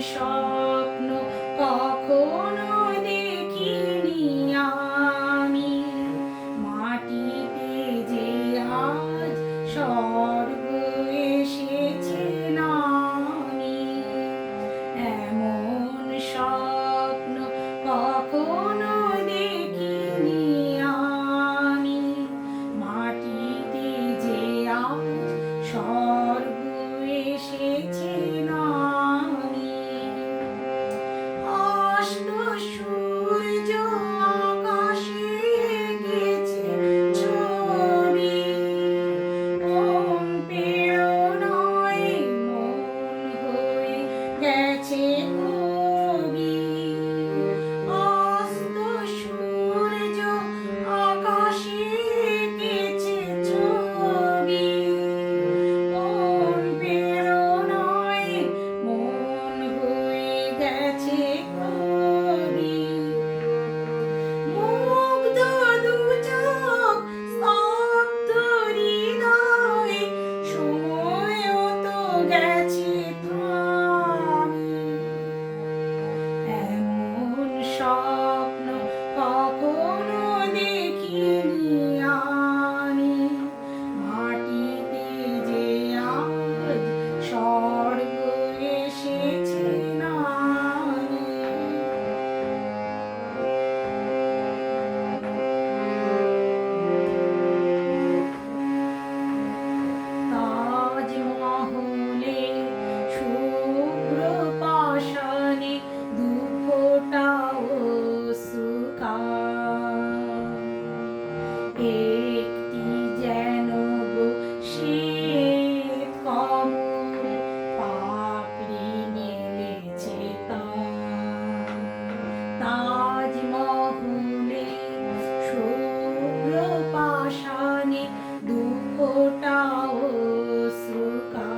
স্বপ্ন কখনো দেখিনি আমি। মাটিতে যে আজ স্বর্গ এসেছে নামি, এমন স্বপ্ন কখনো দেখিনি আমি। মাটিতে যে আজ স্বর্গ এসেছে নামি একটি যেন বসে কমল পাপড়ি মেলেছে তাজমহলে শুভ্র পাশানে দুফোটাও শ্রুকা।